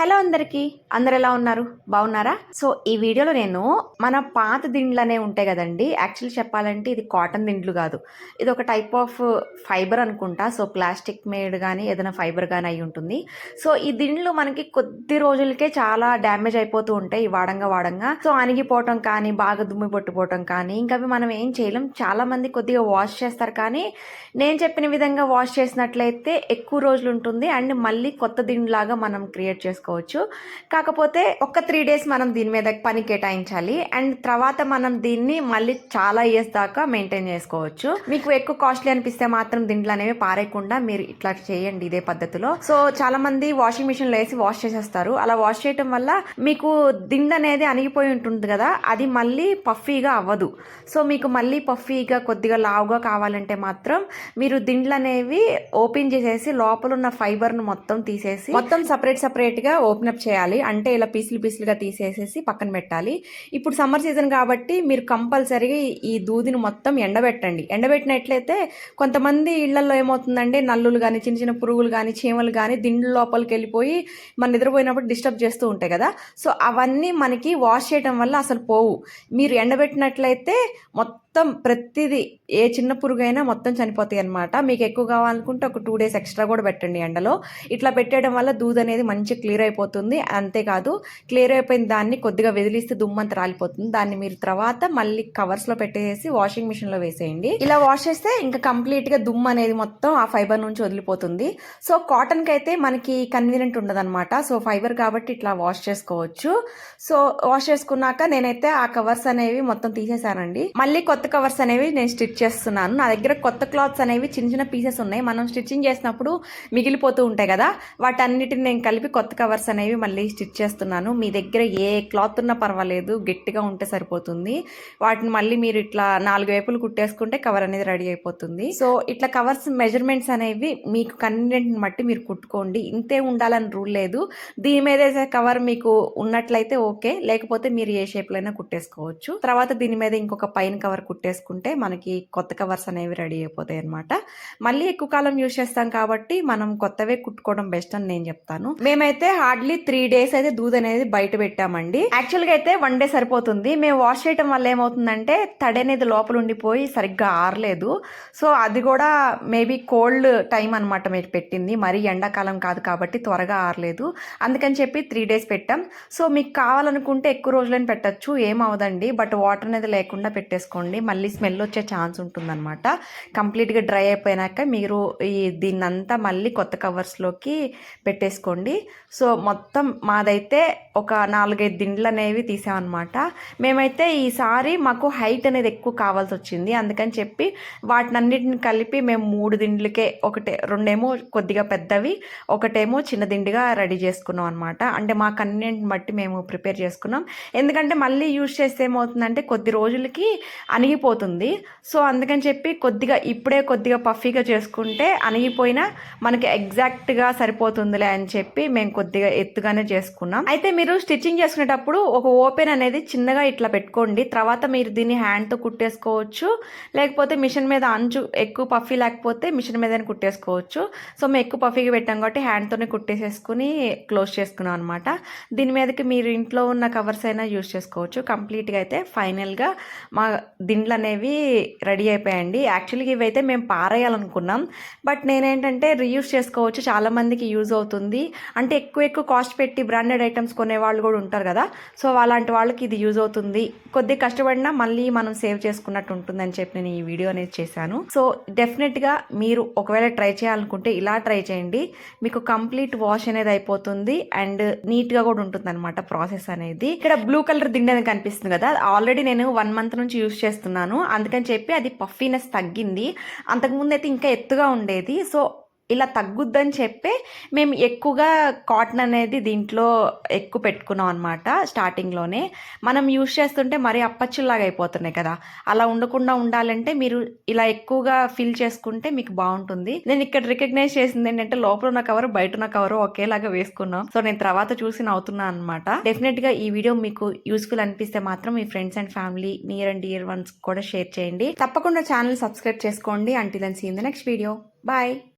Hello అందరికీ. అందరు ఎలా ఉన్నారు? బాగున్నారా సో ఈ వీడియోలో నేను మన పాత దిండ్లనే ఉంటాయి కదండి. యాక్చువల్లీ చెప్పాలంటే ఇది కాటన్ దిండ్లు కాదు. ఇది ఒక టైప్ ఆఫ్ ఫైబర్ అనుకుంటా. సో ప్లాస్టిక్ మేడ్ కానీ ఏదైనా ఫైబర్ కానీ అయి ఉంటుంది. సో ఈ దిండ్లు మనకి కొద్ది రోజులకే చాలా డ్యామేజ్ అయిపోతూ ఉంటాయి. ఈ వాడంగా వాడంగా. సో అణిగిపోవటం కానీ బాగా దుమ్మి పట్టుపోవటం కానీ ఇంకా అవి మనం ఏం చేయలేం. చాలా మంది కొద్దిగా వాష్ చేస్తారు. కానీ నేను చెప్పిన విధంగా వాష్ చేసినట్లయితే ఎక్కువ రోజులు ఉంటుంది. అండ్ మళ్ళీ కొత్త దిండ్లాగా మనం క్రియేట్ చేసుకోవచ్చు కాకపోతే ఒక త్రీ డేస్ మనం దీని మీద పని కేటాయించాలి. అండ్ తర్వాత మనం దీన్ని మళ్ళీ చాలా ఇయర్స్ దాకా మెయింటైన్ చేసుకోవచ్చు. మీకు ఎక్కువ కాస్ట్లీ అనిపిస్తే మాత్రం దిండ్లు అనేవి పారేయకుండా మీరు ఇట్లా చేయండి ఇదే పద్ధతిలో. సో చాలా మంది వాషింగ్ మిషన్లో వేసి వాష్ చేసేస్తారు. అలా వాష్ చేయటం వల్ల మీకు దిండు అనేది అణిగిపోయి ఉంటుంది కదా అది మళ్ళీ పఫీగా అవ్వదు. సో మీకు మళ్ళీ పఫీగా కొద్దిగా లావుగా కావాలంటే మాత్రం మీరు దిండ్లు అనేవి ఓపెన్ చేసేసి లోపల ఉన్న ఫైబర్ను మొత్తం తీసేసి మొత్తం సపరేట్ సపరేట్గా ఓపెన్ అప్ చేయాలి. అంటే ఇలా పీసులు పీసులుగా తీసేసేసి పక్కన పెట్టాలి. ఇప్పుడు సమ్మర్ సీజన్ కాబట్టి మీరు కంపల్సరీగా ఈ దూదిని మొత్తం ఎండబెట్టండి. ఎండబెట్టినట్లయితే కొంతమంది ఇళ్ళలో ఏమవుతుందంటే నల్లులు కానీ చిన్న చిన్న పురుగులు కానీ చీమలు కానీ దిండ్ల లోపలికి వెళ్ళిపోయి మన నిద్రపోయినప్పుడు డిస్టర్బ్ చేస్తూ ఉంటాయి కదా. సో అవన్నీ మనకి వాష్ చేయడం వల్ల అసలు పోవు. మీరు ఎండబెట్టినట్లయితే మొత్తం మొత్తం ప్రతిదీ ఏ చిన్న పురుగైనా మొత్తం చనిపోతాయి అనమాట మీకు ఎక్కువ కావాలనుకుంటే ఒక టూ డేస్ ఎక్స్ట్రా కూడా పెట్టండి ఎండలో. ఇట్లా పెట్టడం వల్ల దూద్ అనేది మంచి క్లియర్ అయిపోతుంది. అంతేకాదు క్లియర్ అయిపోయిన దాన్ని కొద్దిగా వెదిలిస్తే దుమ్మంత రాలిపోతుంది. దాన్ని మీరు తర్వాత మళ్ళీ కవర్స్లో పెట్టేసి వాషింగ్ మిషన్లో వేసేయండి. ఇలా వాష్ చేస్తే ఇంకా కంప్లీట్గా దుమ్ము అనేది మొత్తం ఆ ఫైబర్ నుంచి వదిలిపోతుంది. సో కాటన్కి అయితే మనకి కన్వీనియంట్ ఉండదన్నమాట. సో ఫైబర్ కాబట్టి ఇట్లా వాష్ చేసుకోవచ్చు. సో వాష్ చేసుకున్నాక నేనైతే ఆ కవర్స్ అనేవి మొత్తం తీసేసానండి మళ్ళీ కొత్త కొత్త కవర్స్ అనేవి నేను స్టిచ్ చేస్తున్నాను. నా దగ్గర కొత్త క్లాత్స్ అనేవి చిన్న చిన్న పీసెస్ ఉన్నాయి. మనం స్టిచ్చింగ్ చేసినప్పుడు మిగిలిపోతూ ఉంటాయి కదా వాటన్నిటిని నేను కలిపి కొత్త కవర్స్ అనేవి మళ్ళీ స్టిచ్ చేస్తున్నాను. మీ దగ్గర ఏ క్లాత్ ఉన్నా పర్వాలేదు గట్టిగా ఉంటే సరిపోతుంది. వాటిని మళ్ళీ మీరు ఇట్లా నాలుగు వైపులు కుట్టేసుకుంటే కవర్ అనేది రెడీ అయిపోతుంది. సో ఇట్లా కవర్స్ మెజర్మెంట్స్ అనేవి మీకు కన్వీనియంట్ని బట్టి మీరు కుట్టుకోండి. ఇంతే ఉండాలని రూల్ లేదు. దీని మీద వేసే కవర్ మీకు ఉన్నట్లయితే ఓకే లేకపోతే మీరు ఏ షేప్లో అయినా కుట్టేసుకోవచ్చు. తర్వాత దీని మీద ఇంకొక పైన కవర్ కుట్టేసుకుంటే మనకి కొత్త కవర్స్ అనేవి రెడీ అయిపోతాయి అనమాట మళ్ళీ ఎక్కువ కాలం యూజ్ చేస్తాం కాబట్టి మనం కొత్తవే కుట్టుకోవడం బెస్ట్ అని నేను చెప్తాను. మేమైతే హార్డ్లీ త్రీ డేస్ అయితే దూద్ అనేది బయట పెట్టామండి. యాక్చువల్గా అయితే వన్ డే సరిపోతుంది. మేము వాష్ చేయడం వల్ల ఏమవుతుందంటే తడి అనేది లోపల ఉండిపోయి సరిగ్గా ఆరలేదు. సో అది కూడా మేబీ కోల్డ్ టైం అనమాట మీరు పెట్టింది. మరీ ఎండాకాలం కాదు కాబట్టి త్వరగా ఆరలేదు. అందుకని చెప్పి త్రీ డేస్ పెట్టాం. సో మీకు కావాలనుకుంటే ఎక్కువ రోజులని పెట్టచ్చు. ఏమవదండి బట్ వాటర్ అనేది లేకుండా పెట్టేసుకోండి. మళ్ళీ స్మెల్ వచ్చే ఛాన్స్ ఉంటుందన్నమాట. కంప్లీట్గా డ్రై అయిపోయినాక మీరు ఈ దీన్నంతా మళ్ళీ కొత్త కవర్స్లోకి పెట్టేసుకోండి. సో మొత్తం మాదైతే ఒక నాలుగైదు దిండ్లు అనేవి తీసామన్నమాట. మేమైతే ఈసారి మాకు హైట్ అనేది ఎక్కువ కావాల్సి వచ్చింది. అందుకని చెప్పి వాటినన్నిటిని కలిపి మేము మూడు దిండ్లకే ఒకటే రెండేమో కొద్దిగా పెద్దవి ఒకటేమో చిన్న దిండిగా రెడీ చేసుకున్నాం అనమాట అంటే మా కన్వీనియంట్ బట్టి మేము ప్రిపేర్ చేసుకున్నాం. ఎందుకంటే మళ్ళీ యూజ్ చేస్తే ఏమవుతుందంటే కొద్ది రోజులకి అణిగిపోతుంది. సో అందుకని చెప్పి కొద్దిగా ఇప్పుడే కొద్దిగా పఫీగా చేసుకుంటే అణిగిపోయినా మనకి ఎగ్జాక్ట్గా సరిపోతుందిలే అని చెప్పి మేము కొద్దిగా ఎత్తుగానే చేసుకున్నాం. అయితే మీరు స్టిచ్చింగ్ చేసుకునేటప్పుడు ఒక ఓపెన్ అనేది చిన్నగా ఇట్లా పెట్టుకోండి. తర్వాత మీరు దీన్ని హ్యాండ్తో కుట్టేసుకోవచ్చు. లేకపోతే మిషన్ మీద అంచు ఎక్కువ పఫీ లేకపోతే మిషన్ మీదనే కుట్టేసుకోవచ్చు. సో మేము ఎక్కువ పఫీగా పెట్టాం కాబట్టి హ్యాండ్తోనే కుట్టేసేసుకుని క్లోజ్ చేసుకున్నాం అనమాట దీని మీదకి మీరు ఇంట్లో ఉన్న కవర్స్ అయినా యూజ్ చేసుకోవచ్చు. కంప్లీట్గా అయితే ఫైనల్గా మా దీని దిండ్లు అనేవి రెడీ అయిపోయాయండి. యాక్చువల్గా ఇవైతే మేము పారేయాలనుకున్నాం. బట్ నేనేంటంటే రీయూస్ చేసుకోవచ్చు. చాలామందికి యూజ్ అవుతుంది. అంటే ఎక్కువ ఎక్కువ కాస్ట్ పెట్టి బ్రాండెడ్ ఐటమ్స్ కొనే వాళ్ళు కూడా ఉంటారు కదా. సో అలాంటి వాళ్ళకి ఇది యూజ్ అవుతుంది. కొద్ది కష్టపడినా మళ్ళీ మనం సేవ్ చేసుకున్నట్టు ఉంటుందని చెప్పి నేను ఈ వీడియో అనేది చేశాను. సో డెఫినెట్గా మీరు ఒకవేళ ట్రై చేయాలనుకుంటే ఇలా ట్రై చేయండి. మీకు కంప్లీట్ వాష్ అనేది అయిపోతుంది. అండ్ నీట్గా కూడా ఉంటుంది అనమాట ప్రాసెస్ అనేది. ఇక్కడ బ్లూ కలర్ దిండి అనేది కనిపిస్తుంది కదా. ఆల్రెడీ నేను వన్ మంత్ నుంచి యూస్ చేస్తున్నాను. అందుకని చెప్పి అది పఫీనెస్ తగ్గింది. అంతకుముందు అయితే ఇంకా ఎత్తుగా ఉండేది. సో ఇలా తగ్గుద్దని చెప్పి మేము ఎక్కువగా కాటన్ అనేది దీంట్లో ఎక్కువ పెట్టుకున్నాం అనమాట స్టార్టింగ్లోనే మనం యూజ్ చేస్తుంటే మరీ అప్పచ్చులాగా అయిపోతున్నాయి కదా. అలా ఉండకుండా ఉండాలంటే మీరు ఇలా ఎక్కువగా ఫిల్ చేసుకుంటే మీకు బాగుంటుంది. నేను ఇక్కడ రికగ్నైజ్ చేసింది ఏంటంటే లోపల ఉన్న కవర్ బయట ఉన్న కవర్ ఒకేలాగా వేసుకున్నాం. సో నేను తర్వాత చూసి నవ్వుతున్నాను అనమాట డెఫినెట్గా ఈ వీడియో మీకు యూస్ఫుల్ అనిపిస్తే మాత్రం మీ friends and family near and dear ones కూడా షేర్ చేయండి. తప్పకుండా ఛానల్ సబ్స్క్రైబ్ చేసుకోండి. Until and seen the next video bye